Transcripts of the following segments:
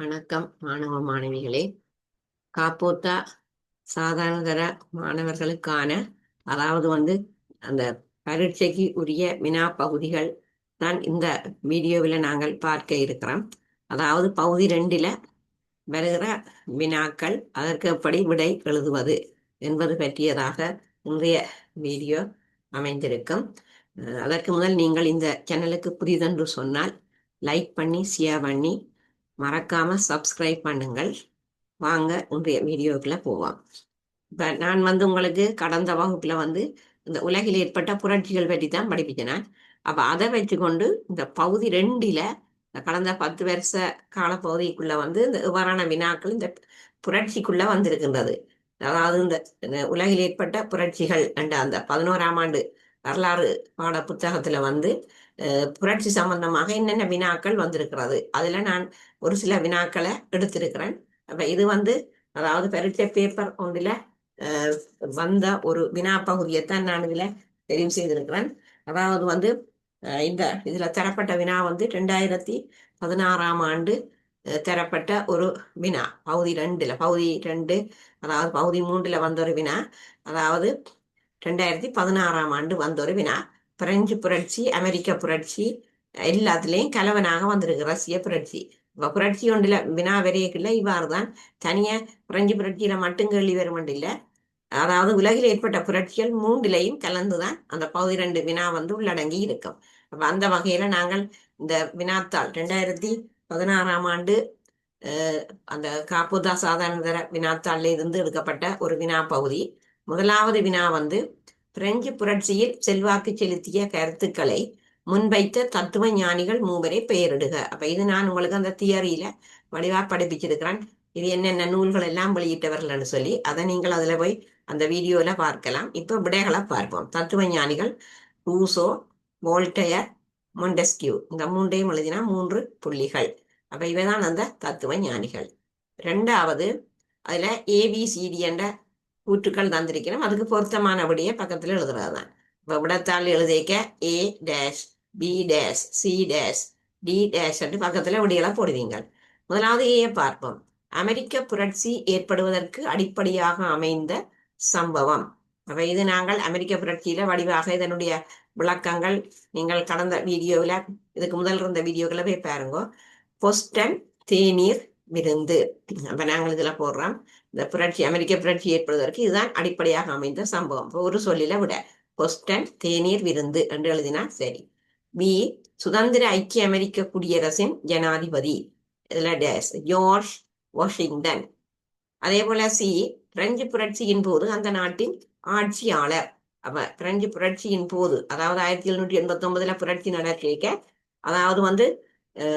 வணக்கம் மாணவ மாணவிகளே. காப்போத்தா சாதாரணதர மாணவர்களுக்கான அதாவது வந்து அந்த பரீட்சைக்கு உரிய வினா பகுதிகள் தான் இந்த வீடியோவில் நாங்கள் பார்க்க இருக்கிறோம். அதாவது பகுதி ரெண்டில் வருகிற வினாக்கள் அதற்கு எப்படி விடை எழுதுவது என்பது பற்றியதாக இன்றைய வீடியோ அமைந்திருக்கும். அதற்கு முதல் நீங்கள் இந்த சேனலுக்கு புதிதென்று சொன்னால் லைக் பண்ணி ஷேர் பண்ணி மறக்காம சப்ஸ்கிரைப் பண்ணுங்கள். வாங்க இன்றைய வீடியோக்குள்ள போவோம் இப்போ நான் வந்து உங்களுக்கு கடந்த வகுப்புல வந்து இந்த உலகில் ஏற்பட்ட புரட்சிகள் பற்றி தான் படிப்பிச்சேன். அப்போ அதை வச்சுக்கொண்டு இந்த பகுதி ரெண்டில் இந்த கடந்த பத்து வருஷ காலப்பகுதிக்குள்ள வந்து இந்த இவ்வாறான வினாக்கள் இந்த புரட்சிக்குள்ள வந்திருக்கின்றது. அதாவது இந்த இந்த உலகில் ஏற்பட்ட புரட்சிகள் என்ற அந்த பதினோராம் ஆண்டு வரலாறு பாட புத்தகத்துல வந்து புரட்சி சம்பந்தமாக என்னென்ன வினாக்கள் வந்திருக்கிறது. அதுல நான் ஒரு சில வினாக்களை எடுத்திருக்கிறேன். அப்ப இது வந்து அதாவது பரீட்சை பேப்பர் ஒன்றில் வந்த ஒரு வினா பகுதியைத்தான் நான் இதுல தெரிவு செய்திருக்கிறேன். அதாவது வந்து இந்த இதுல தரப்பட்ட வினா வந்து ரெண்டாயிரத்தி பதினாறாம் ஆண்டு தரப்பட்ட ஒரு வினா. பகுதி ரெண்டுல பகுதி ரெண்டு அதாவது பகுதி மூன்றுல வந்த ஒரு வினா. அதாவது ரெண்டாயிரத்தி பதினாறாம் ஆண்டு வந்த ஒரு வினா. பிரெஞ்சு புரட்சி அமெரிக்க புரட்சி எல்லாத்துலேயும் கலவனாக வந்திருக்கு ரஷ்ய புரட்சி. இப்போ புரட்சி ஒன்றில் வினா வரையக்குள்ள இவ்வாறு தான் தனியாக பிரெஞ்சு புரட்சியில் மட்டும் கேள்வி வரும் அதாவது உலகில் ஏற்பட்ட புரட்சிகள் மூன்றிலையும் கலந்துதான் அந்த பகுதி ரெண்டு வினா வந்து உள்ளடங்கி இருக்கும். அப்போ அந்த வகையில் நாங்கள் இந்த வினாத்தாள் ரெண்டாயிரத்தி பதினாறாம் ஆண்டு அந்த காப்புதா சாதாரணதர வினாத்தாளில் இருந்து எடுக்கப்பட்ட ஒரு வினா பகுதி. முதலாவது வினா வந்து பிரெஞ்சு புரட்சியில் செல்வாக்கு செலுத்திய கருத்துக்களை முன்வைத்த தத்துவ ஞானிகள் மூவரை பெயரிடுக. அப்ப இது நான் உங்களுக்கு அந்த தியரியில வடிவா படிப்பிச்சிருக்கிறேன். இது என்னென்ன நூல்கள் எல்லாம் வெளியிட்டவர்கள்னு சொல்லி அதை நீங்கள் அதுல போய் அந்த வீடியோல பார்க்கலாம். இப்ப விடைகளை பார்ப்போம். தத்துவ ஞானிகள் ரூசோ வோல்டயர் மொண்டெஸ்கியூ. இந்த மூன்றையும் எழுதினா மூன்று புள்ளிகள். அப்ப இவைதான் அந்த தத்துவ ஞானிகள். ரெண்டாவது அதுல ஏபிசிடி என்ற கூற்றுக்கள் தந்திருக்கிறோம். அதுக்கு பொருத்தமான பக்கத்தில் எழுதுறது தான் இப்போ விடத்தாள் எழுதிக்க A dash B dash C dash D dash என்று பக்கத்தில் விடையெல்லாம் போடுவீங்க முதலாவது ஏ பார்ப்போம். அமெரிக்க புரட்சி ஏற்படுவதற்கு அடிப்படையாக அமைந்த சம்பவம். அப்போ இது நாங்கள் அமெரிக்க புரட்சியில வடிவாக இதனுடைய விளக்கங்கள் நீங்கள் கடந்த வீடியோவில் இதுக்கு முதல் இருந்த வீடியோக்களை போய் பாருங்க. பொஸ்டன் தேநீர் விருந்து அப்ப நாங்கள் போடுறோம். இந்த புரட்சி அமெரிக்க புரட்சி ஏற்படுவதற்கு இதுதான் அடிப்படையாக அமைந்த சம்பவம். ஒரு சொல்லில விட பொஸ்டன் தேநீர் விருந்து என்று எழுதினா சரி. பி சுதந்திர ஐக்கிய அமெரிக்க குடியரசின் ஜனாதிபதி. இதில் டேஸ் ஜார்ஜ் வாஷிங்டன். அதே போல சி பிரெஞ்சு புரட்சியின் போது அந்த நாட்டின் ஆட்சியாளர். அப்ப பிரெஞ்சு புரட்சியின் போது அதாவது ஆயிரத்தி எழுநூற்றி எண்பத்தி ஒன்பதுல புரட்சி நடக்க அதாவது வந்து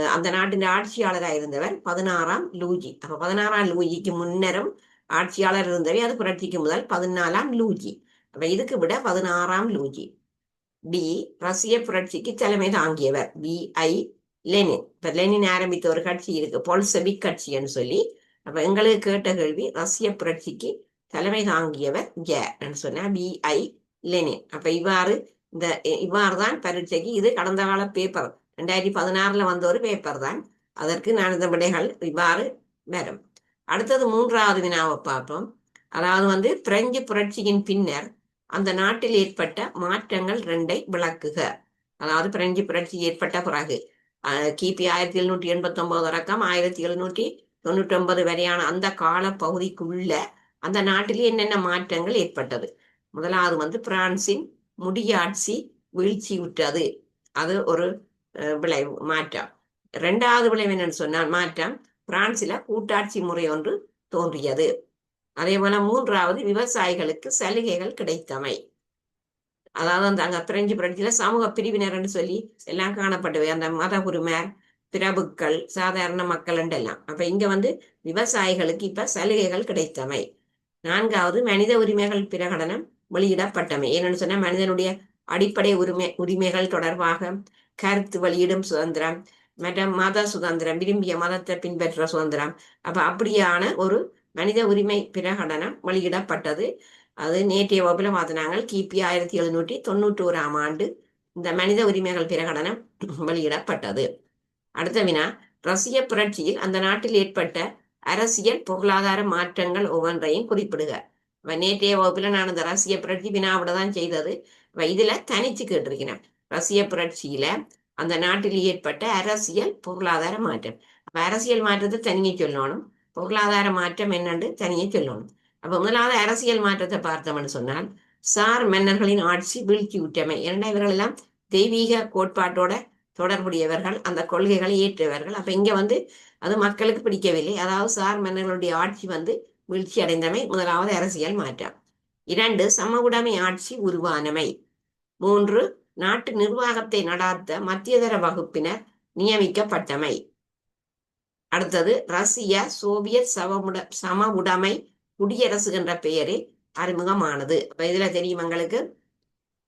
அந்த நாட்டின் ஆட்சியாளராக இருந்தவர் பதினாறாம் லூஜி அப்போ பதினாறாம் லூஜிக்கு முன்னரும் ஆட்சியாளர் இருந்தவை அது புரட்சிக்கு முதல் பதினாலாம் லூஜி அப்ப இதுக்கு விட பதினாறாம் லூஜி பி ரஷ்ய புரட்சிக்கு தலைமை தாங்கியவர் பி ஐ லெனின் இப்ப லெனின் ஆரம்பித்த ஒரு கட்சி இருக்கு பொல்செபிக் கட்சின்னு சொல்லி அப்ப எங்களுக்கு கேட்ட கேள்வி ரஷ்ய புரட்சிக்கு தலைமை தாங்கியவர் ஜேன்னு சொன்னா பி ஐ லெனின் அப்ப இவ்வாறு இந்த இவ்வாறு தான் பரீட்சைக்கு இது கடந்த கால பேப்பர் ரெண்டாயிரத்தி பதினாறுல வந்த ஒரு பேப்பர் தான். அதற்கு நான் இந்த விடைகள் இவ்வாறு வரும். அடுத்தது மூன்றாவது வினாவை பார்ப்போம். அதாவது வந்து பிரெஞ்சு புரட்சியின் பின்னர் அந்த நாட்டில் ஏற்பட்ட மாற்றங்கள் ரெண்டை விளக்குக. அதாவது பிரெஞ்சு புரட்சி ஏற்பட்ட பிறகு கிபி ஆயிரத்தி எழுநூற்றி எண்பத்தி ஒன்பது இறக்கம் ஆயிரத்தி எழுநூற்றி தொண்ணூற்றி ஒன்பது வரையான அந்த கால பகுதிக்குள்ள அந்த நாட்டிலே என்னென்ன மாற்றங்கள் ஏற்பட்டது? முதலாவது வந்து பிரான்சின் முடியாட்சி வீழ்ச்சியுற்றது. அது ஒரு விளைவு மாற்றம். ரெண்டாவது விளைவு என்னன்னு சொன்னால் மாற்றம் பிரான்சில கூட்டாட்சி முறை ஒன்று தோன்றியது. அதே போல மூன்றாவது விவசாயிகளுக்கு சலுகைகள் கிடைத்தமை. அதாவது அந்த அங்க பிரெஞ்சு புரட்சியில சமூக பிரிவினர்னு சொல்லி எல்லாம் காணப்பட்டவை. அந்த மத உரிமை பிரபுக்கள் சாதாரண மக்கள் எல்லாம் அப்ப இங்க வந்து விவசாயிகளுக்கு இப்ப சலுகைகள் கிடைத்தமை. நான்காவது மனித உரிமைகள் பிரகடனம் வெளியிடப்பட்டமை. ஏன்னு சொன்னா மனிதனுடைய அடிப்படை உரிமை உரிமைகள் தொடர்பாக கருத்து வெளியிடும் சுதந்திரம் மற்ற மத சுதந்திரம் விரும்பிய மதத்தை பின்பற்ற சுதந்திரம். அப்ப அப்படியான ஒரு மனித உரிமை பிரகடனம் வெளியிடப்பட்டது. அது நேற்றைய வகுப்புல பார்த்தினாங்க கிபி ஆயிரத்தி எழுநூற்றி தொண்ணூற்றி ஓராம் ஆண்டு இந்த மனித உரிமைகள் பிரகடனம் வெளியிடப்பட்டது. அடுத்த வினா ரஷ்ய புரட்சியில் அந்த நாட்டில் ஏற்பட்ட அரசியல் பொருளாதார மாற்றங்கள் ஒவ்வொன்றையும் குறிப்பிடுக. நேற்றைய வகுப்புல நான் இந்த ரஷ்ய புரட்சி வினாவிட தான் செய்தது. இதுல தனிச்சு கேட்டிருக்கிறேன். ரஷ்ய புரட்சியில அந்த நாட்டில் ஏற்பட்ட அரசியல் பொருளாதார மாற்றம். அப்ப அரசியல் மாற்றத்தை தனியே சொல்லணும். பொருளாதார மாற்றம் என்னன்னு தனியே சொல்லணும். அப்ப முதலாவது அரசியல் மாற்றத்தை பார்த்தோம்னு சொன்னால் சார் மன்னர்களின் ஆட்சி வீழ்ச்சி உற்றமை இரண்டா இவர்கள் எல்லாம் தெய்வீக கோட்பாட்டோட தொடர்புடையவர்கள். அந்த கொள்கைகளை ஏற்றவர்கள். அப்ப இங்க வந்து அது மக்களுக்கு பிடிக்கவில்லை. அதாவது சார் மன்னர்களுடைய ஆட்சி வந்து வீழ்ச்சி அடைந்தமை முதலாவது அரசியல் மாற்றம். இரண்டு சமவுடைமை ஆட்சி உருவானமை. மூன்று நாட்டு நிர்வாகத்தை நடாத்த மத்தியதர வகுப்பினர் நியமிக்கப்பட்டமை. அடுத்தது ரஷ்ய சோவியத் சமமுட சம உடைமை குடியரசு என்ற பெயரில் அறிமுகமானது. அப்ப இதுல தெரியும் எங்களுக்கு?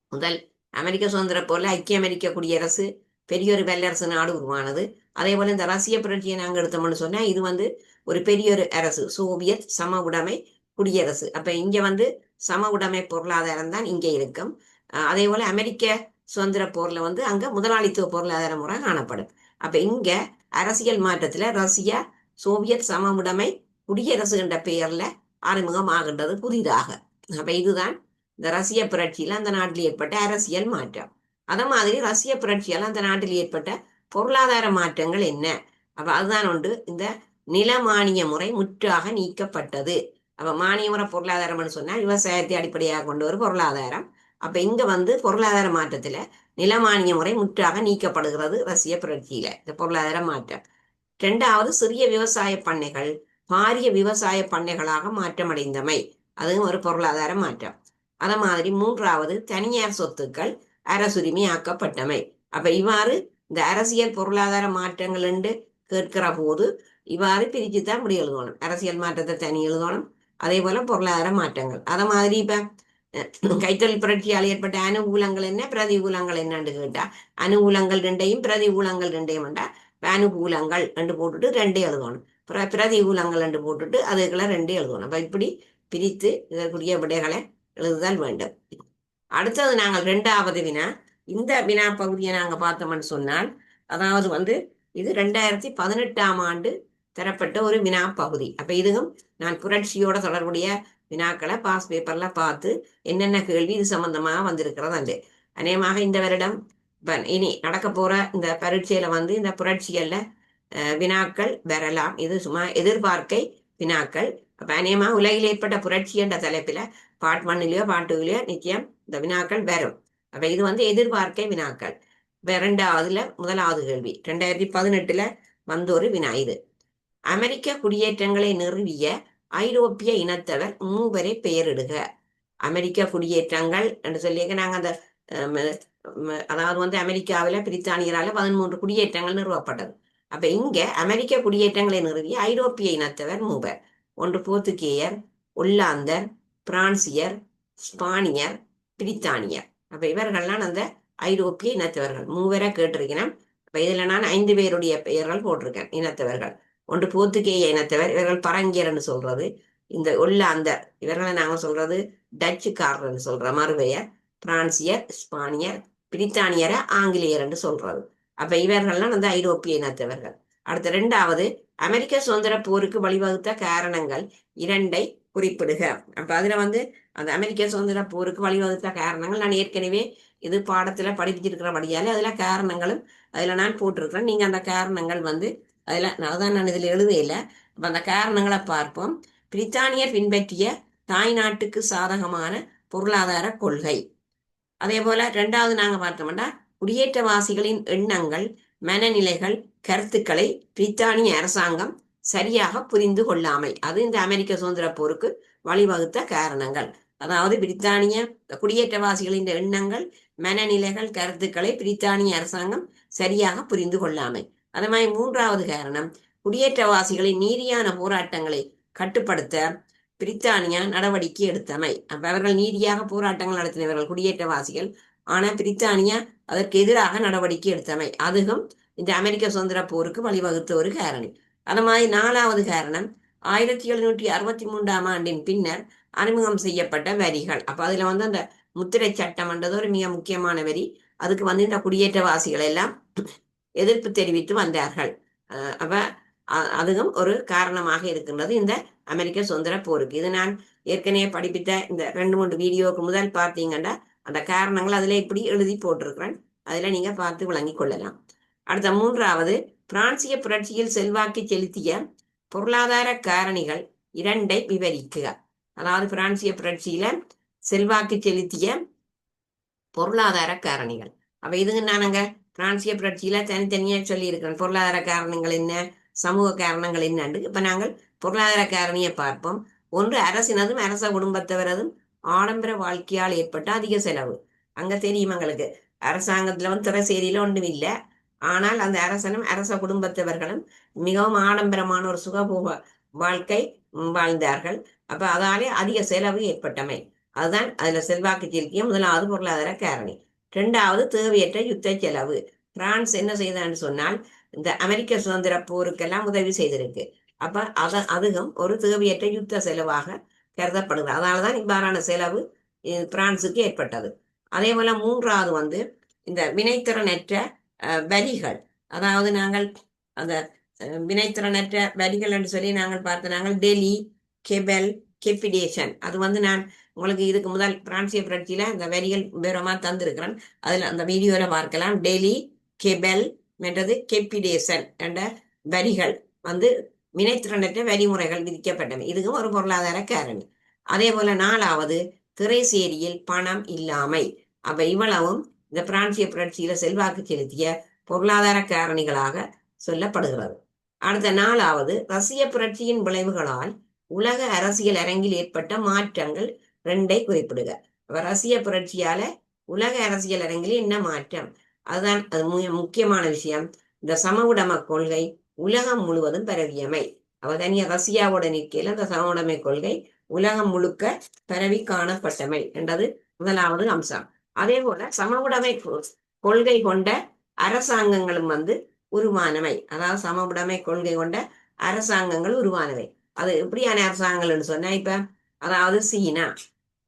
முதல் அமெரிக்க சுதந்திர போல ஐக்கிய அமெரிக்க குடியரசு பெரிய ஒரு வல்லரசு நாடு உருவானது. அதே போல இந்த ரஷ்ய புரட்சியை நாங்கள் எடுத்தோம்னு சொன்னா இது வந்து ஒரு பெரிய ஒரு அரசு சோவியத் சம உடைமை குடியரசு. அப்ப இங்க வந்து சம உடைமை பொருளாதாரம் தான் இங்க இருக்கும். அதே போல அமெரிக்க சுதந்திர போர்ல வந்து அங்க முதலாளித்துவ பொருளாதார முறை காணப்படும். அப்ப இங்க அரசியல் மாற்றத்துல ரஷ்யா சோவியத் சம உடைமை குடியரசு என்ற பெயர்ல அறிமுகமாகின்றது புதிதாக. அப்ப இதுதான் இந்த ரஷ்ய புரட்சியில அந்த நாட்டில் ஏற்பட்ட அரசியல் மாற்றம். அத மாதிரி ரஷ்ய புரட்சியால் அந்த நாட்டில் ஏற்பட்ட பொருளாதார மாற்றங்கள் என்ன? அப்ப அதுதான் ஒன்று. இந்த நில மானிய முறை முற்றாக நீக்கப்பட்டது. அப்ப மானிய முறை பொருளாதாரம்னு சொன்னா விவசாயத்தை அடிப்படையாக கொண்ட ஒரு பொருளாதாரம். அப்ப இங்க வந்து பொருளாதார மாற்றத்துல நிலமானிய முறை முற்றாக நீக்கப்படுகிறது ரஷ்ய புரட்சியில இந்த பொருளாதார மாற்றம். இரண்டாவது சிறிய விவசாய பண்ணைகள் பாரிய விவசாய பண்ணைகளாக மாற்றமடைந்தமை. அதுவும் ஒரு பொருளாதார மாற்றம். அத மாதிரி மூன்றாவது தனியார் சொத்துக்கள் அரசுரிமையாக்கப்பட்டமை அப்ப இவ்வாறு இந்த அரசியல் பொருளாதார மாற்றங்கள் என்று கேட்கிற போது இவ்வாறு பிரிச்சு தான் இப்படி எழுதணும். அரசியல் மாற்றத்தை தனி எழுதணும். அதே போல பொருளாதார மாற்றங்கள். அதை மாதிரி இப்ப கைத்தொழில் புரட்சியால் ஏற்பட்ட அனுகூலங்கள் என்ன பிரதிகூலங்கள் என்னன்னு கேட்டா அனுகூலங்கள் ரெண்டையும் பிரதிகூலங்கள் ரெண்டையும் வேண்டா அனுகூலங்கள் ரெண்டு போட்டுட்டு ரெண்டே எழுதணும். பிரதிகூலங்கள் ரெண்டு போட்டுட்டு அதுக்குள்ள ரெண்டு எழுதணும். அப்ப இப்படி பிரித்து இதற்குரிய விடைகளை எழுதுதல் வேண்டும். அடுத்தது நாங்கள் ரெண்டாவது வினா. இந்த வினா பகுதியை நாங்கள் பார்த்தோம்னு சொன்னால் அதாவது வந்து இது ரெண்டாயிரத்தி பதினெட்டாம் ஆண்டு தரப்பட்ட ஒரு வினா பகுதி அப்போ இதுவும் நான் புரட்சியோட தொடர்புடைய வினாக்களை பாஸ் பேப்பர்ல பார்த்து என்னென்ன கேள்வி இது சம்பந்தமாக வந்திருக்கிறது அண்டு அநேகமாக இந்த வருடம் இனி நடக்க போற இந்த பரீட்சையில வந்து இந்த புரட்சியல்ல வினாக்கள் வரலாம். இது சும்மா எதிர்பார்க்கை வினாக்கள். அப்ப அநேகமாக உலகில் ஏற்பட்ட புரட்சி என்ற தலைப்பில பாட் ஒன்னிலேயோ பாட் நிச்சயம் இந்த வினாக்கள் வரும். அப்ப இது வந்து எதிர்பார்க்கை வினாக்கள். இப்ப இரண்டாவதுல முதலாவது கேள்வி. ரெண்டாயிரத்தி பதினெட்டுல வந்த ஒரு வினா இது. அமெரிக்க குடியேற்றங்களை நிறுவிய ஐரோப்பிய இனத்தவர் மூவரை பெயரிடுக. அமெரிக்க குடியேற்றங்கள் என்று சொல்லியிருக்க நாங்கள் அந்த அதாவது வந்து அமெரிக்காவில பிரித்தானியரால பதிமூன்று குடியேற்றங்கள் நிறுவப்பட்டது. அப்ப இங்க அமெரிக்க குடியேற்றங்களை நிறுவிய ஐரோப்பிய இனத்தவர் மூவர். ஒன்று போர்த்துகேயர் ஒல்லாந்தர் பிரான்சியர் ஸ்பானியர் பிரித்தானியர். அப்ப இவர்கள்லாம் அந்த ஐரோப்பிய இனத்தவர்கள். மூவரை கேட்டிருக்கிறேன் அப்ப இதுல நான் ஐந்து பேருடைய பெயர்கள் போட்டிருக்கேன் இனத்தவர்கள். ஒன்று போர்த்துகேய இனத்தவர் இவர்கள் பரங்கியர்னு சொல்றது. இந்த ஒல்லாந்தர் இவர்களை நாங்க சொல்றது டச்சுக்காரர்னு சொல்ற மறுபெயர் பிரான்சியர் ஸ்பானியர் பிரித்தானியரை ஆங்கிலேயர்னு சொல்றது. அப்ப இவர்கள்லாம் அந்த ஐரோப்பிய இனத்தவர்கள். அடுத்த ரெண்டாவது அமெரிக்க சுதந்திர போருக்கு வழிவகுத்த காரணங்கள் இரண்டை குறிப்பிடுக. அப்ப அதுல வந்து அந்த அமெரிக்க சுதந்திர போருக்கு வழிவகுத்த காரணங்கள் நான் ஏற்கனவே இது பாடத்துல படிப்பிச்சிருக்கிறபடியாலே அதுல காரணங்களும் அதுல நான் போட்டிருக்கிறேன். நீங்க அந்த காரணங்கள் வந்து அதுல அதான் நான் இதுல எழுதையில அப்ப அந்த காரணங்களை பார்ப்போம். பிரித்தானியர் பின்பற்றிய தாய் நாட்டுக்கு சாதகமான பொருளாதார கொள்கை. அதே போல ரெண்டாவது நாங்க பார்த்தோம்னா குடியேற்றவாசிகளின் எண்ணங்கள் மனநிலைகள் கருத்துக்களை பிரித்தானிய அரசாங்கம் சரியாக புரிந்து கொள்ளாமை. அது இந்த அமெரிக்க சுதந்திர போருக்கு வழிவகுத்த காரணங்கள். அதாவது பிரித்தானிய குடியேற்றவாசிகளின் எண்ணங்கள் மனநிலைகள் கருத்துக்களை பிரித்தானிய அரசாங்கம் சரியாக புரிந்து கொள்ளாமை. அதே மாதிரி மூன்றாவது காரணம் குடியேற்றவாசிகளின் நீதியான போராட்டங்களை கட்டுப்படுத்த பிரித்தானியா நடவடிக்கை எடுத்தமை. அப்ப அவர்கள் நீதியாக போராட்டங்கள் நடத்தினவர்கள் குடியேற்றவாசிகள். ஆனா பிரித்தானியா அதற்கு எதிராக நடவடிக்கை எடுத்தமை. அதுவும் இந்த அமெரிக்க சுதந்திர போருக்கு வழிவகுத்த ஒரு காரணம். அது மாதிரி நாலாவது காரணம் ஆயிரத்தி எழுநூற்றி அறுபத்தி மூன்றாம் ஆண்டின் பின்னர் அறிமுகம் செய்யப்பட்ட வரிகள். அப்போ அதில் வந்து அந்த முத்திரை சட்டம்ன்றது ஒரு மிக முக்கியமான வரி. அதுக்கு வந்து இந்த குடியேற்றவாசிகள் எல்லாம் எதிர்ப்பு தெரிவித்து வந்தார்கள். அப்போ அதுவும் ஒரு காரணமாக இருக்கின்றது இந்த அமெரிக்க சுதந்திர போருக்கு. இது நான் ஏற்கனவே படிப்பித்த இந்த ரெண்டு மூன்று வீடியோவுக்கு முதல் பார்த்தீங்கன்னா அந்த காரணங்கள் அதில் இப்படி எழுதி போட்டிருக்கிறேன். அதில் நீங்கள் பார்த்து விளங்கி கொள்ளலாம். அடுத்த மூன்றாவது பிரான்சிய புரட்சியில் செல்வாக்கு செலுத்திய பொருளாதார காரணிகள் இரண்டை விவரிക്കുക அதாவது பிரான்சிய புரட்சியில செல்வாக்கு செலுத்திய பொருளாதார காரணிகள். அப்ப இதுங்க நானுங்க பிரான்சிய புரட்சியில தனித்தனியா சொல்லியிருக்கிறேன். பொருளாதார காரணங்கள் என்ன? சமூக காரணங்கள் என்னன்னு இப்ப நாங்கள் பொருளாதார காரணியை பார்ப்போம். ஒன்று அரசினதும் அரச குடும்பத்தவரதும் ஆடம்பர வாழ்க்கையால் ஏற்பட்ட அதிக செலவு. அங்க தெரியும் எங்களுக்கு. அரசாங்கத்துல வந்து திரைசேரியில ஒன்றும் இல்லை. ஆனால் அந்த அரசனும் அரச குடும்பத்தவர்களும் மிகவும் ஆடம்பரமான ஒரு சுகபோக வாழ்க்கை வாழ்ந்தார்கள். அப்ப அதாலே அதிக செலவு ஏற்பட்டமை. அதுதான் அதுல செல்வாக்கு செலுத்திய முதலாவது பொருளாதார காரணி. இரண்டாவது தேவையற்ற யுத்த செலவு. பிரான்ஸ் என்ன செய்தான்னு சொன்னால் இந்த அமெரிக்க சுதந்திர போருக்கெல்லாம் உதவி செய்திருக்கு. அப்ப அத அதுவும் ஒரு தேவையற்ற யுத்த செலவாக கருதப்படுகிறது அதனாலதான் இவ்வாறான செலவு பிரான்ஸுக்கு பிரான்சுக்கு ஏற்பட்டது. அதே போல மூன்றாவது வந்து இந்த வினைத்திறனற்ற வரிகள். அதாவது நாங்கள் அந்த வினைத்திறனற்ற வரிகள் என்று சொல்லி நாங்கள் பார்த்த நாங்கள் டெல்லி கெபெல் கெப்பிடேஷன் அது வந்து நான் உங்களுக்கு இதுக்கு முதல் பிரான்சிய புரட்சியில இந்த வரிகள் விவரமா தந்திருக்கிறேன். அதுல அந்த வீடியோல பார்க்கலாம். டெல்லி கெபெல் என்றது கெபிடேஷன் என்ற வரிகள் வந்து வினைத்திறனற்ற வரிமுறைகள் விதிக்கப்பட்டவை. இதுக்கும் ஒரு பொருளாதார காரணி. அதே போல நாலாவது திரைசேரியில் பணம் இல்லாமை. அப்ப இவ்வளவும் இந்த பிரான்சிய புரட்சியில செல்வாக்கு செலுத்திய பொருளாதார காரணிகளாக சொல்லப்படுகிறது. அடுத்த நாளாவது ரஷ்ய புரட்சியின் விளைவுகளால் உலக அரசியல் அரங்கில் ஏற்பட்ட மாற்றங்கள் ரெண்டை குறிப்பிடுக. அப்ப ரஷ்ய புரட்சியால உலக அரசியல் அரங்கில் என்ன மாற்றம்? அதுதான் அது மு- முக்கியமான விஷயம். இந்த சமவுடைம கொள்கை உலகம் முழுவதும் பரவியமை. அவ தனியா ரஷ்யாவோட நிற்கையில இந்த சமவுடைமை கொள்கை உலகம் முழுக்க பரவி காணப்பட்டமை என்றது முதலாவது அம்சம். அதே போல சமவுடைமை கொள்கை கொண்ட அரசாங்கங்களும் வந்து உருவானவை. அதாவது சமவுடைமை கொள்கை கொண்ட அரசாங்கங்கள் உருவானவை. அது எப்படியான அரசாங்கங்கள்னு சொன்னா இப்ப அதாவது சீனா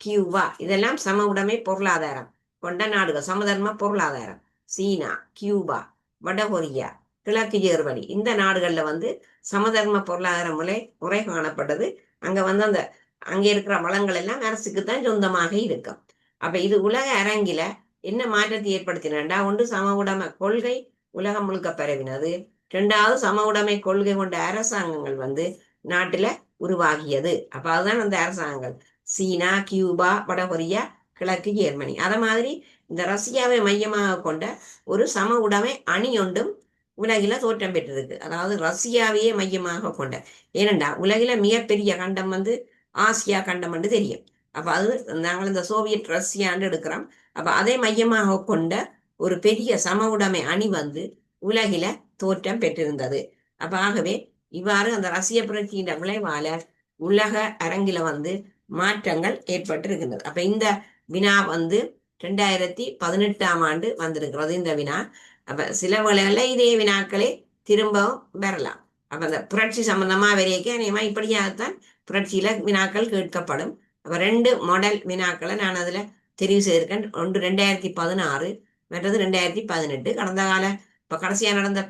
கியூபா இதெல்லாம் சம உடைமை பொருளாதாரம் கொண்ட நாடுகள் சமதர்ம பொருளாதாரம். சீனா கியூபா வடகொரியா கிழக்கு ஜெர்மனி இந்த நாடுகள்ல வந்து சமதர்ம பொருளாதார முறை முறை காணப்பட்டது. அங்க வந்து அந்த அங்க இருக்கிற வளங்கள் எல்லாம் அரசுக்கு தான் சொந்தமாக இருக்கும். அப்ப இது உலக அரங்கில என்ன மாற்றத்தை ஏற்படுத்தினா ஒன்று சம உடைமை கொள்கை உலகம் முழுக்க பரவினது. இரண்டாவது சம உடைமை கொள்கை கொண்ட அரசாங்கங்கள் வந்து நாட்டுல உருவாகியது. அப்ப அதுதான் அந்த அரசாங்கங்கள். சீனா கியூபா வடகொரியா கிழக்கு ஜெர்மனி. அதை மாதிரி இந்த ரஷ்யாவை மையமாக கொண்ட ஒரு சம உடைமை அணி ஒன்றும் உலகில தோற்றம் பெற்றிருக்கு. அதாவது ரஷ்யாவையே மையமாக கொண்ட. ஏனெண்டா உலகில மிகப்பெரிய கண்டம் வந்து ஆசியா கண்டம் என்று தெரியும். அப்ப அது நாங்கள் இந்த சோவியத் ரஷ்யான்னு எடுக்கிறோம். அப்ப அதை மையமாக கொண்ட ஒரு பெரிய சம உடைமை அணி வந்து உலகில தோற்றம் பெற்றிருந்தது. அப்ப ஆகவே இவ்வாறு அந்த ரசிய புரட்சியின் விளைவால உலக அரங்கில வந்து மாற்றங்கள் ஏற்பட்டிருக்கின்றது. அப்ப இந்த வினா வந்து ரெண்டாயிரத்தி பதினெட்டாம் ஆண்டு வந்திருக்கிறது இந்த வினா. அப்ப சில வேளைகள்ல இதே வினாக்களே திரும்பவும் வரலாம். அப்ப அந்த புரட்சி சம்பந்தமா வரைக்கும் நியமா இப்படியாகத்தான் புரட்சியில வினாக்கள் கேட்கப்படும். அப்ப ரெண்டு மாடல் வினாக்களை நான் அதுல தெரிவு செய்திருக்கேன். ஒன்று ரெண்டாயிரத்தி பதினாறு மற்றது ரெண்டாயிரத்தி பதினெட்டு. கடந்த கால இப்ப கடைசியா நடந்த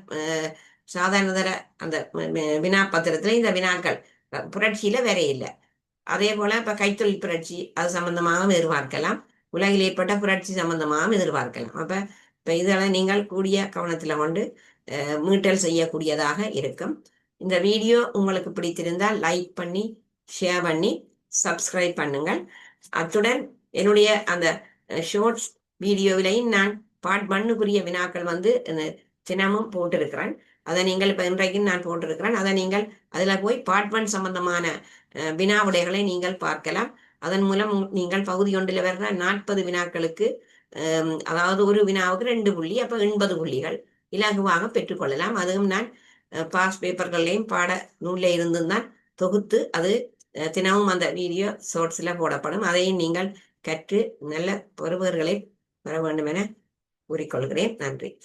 சாதாரணதர சாதாரண தர அந்த வினா பத்திரத்துல இந்த வினாக்கள். புரட்சியில் புரட்சியில வேற இல்லை. அதே போல இப்ப கைத்தொழில் புரட்சி அது சம்பந்தமாகவும் எதிர்பார்க்கலாம். உலகில் ஏற்பட்ட புரட்சி சம்பந்தமாகவும் எதிர்பார்க்கலாம். அப்ப இப்ப இதெல்லாம் நீங்கள் கூடிய கவனத்துல கொண்டு மீட்டல் செய்யக்கூடியதாக இருக்கும். இந்த வீடியோ உங்களுக்கு பிடித்திருந்தால் லைக் பண்ணி ஷேர் பண்ணி சப்ஸ்கிரைப் பண்ணுங்கள். அத்துடன் என்னுடைய அந்த ஷோர்ட்ஸ் வீடியோவிலையும் நான் பாட் மண்ணுக்குரிய வினாக்கள் வந்து தினமும் போட்டிருக்கிறேன். அதை நீங்கள் இப்போ இன்றைக்கும் நான் போட்டிருக்கிறேன். அதை நீங்கள் அதில் போய் பார்ட் ஒன் சம்பந்தமான வினா விடைகளை நீங்கள் பார்க்கலாம். அதன் மூலம் நீங்கள் பகுதி ஒன்றில் வர்ற நாற்பது வினாக்களுக்கு அதாவது ஒரு வினாவுக்கு ரெண்டு புள்ளி அப்போ எண்பது புள்ளிகள் இலகுவாக பெற்றுக்கொள்ளலாம் அதுவும் நான் பாஸ் பேப்பர்கள்லையும் பாட நூலில் இருந்து தான் தொகுத்து அது தினமும் அந்த வீடியோ ஷார்ட்ஸில் போடப்படும். அதையும் நீங்கள் கற்று நல்ல பருவர்களை பெற வேண்டும் என கூறிக்கொள்கிறேன். நன்றி.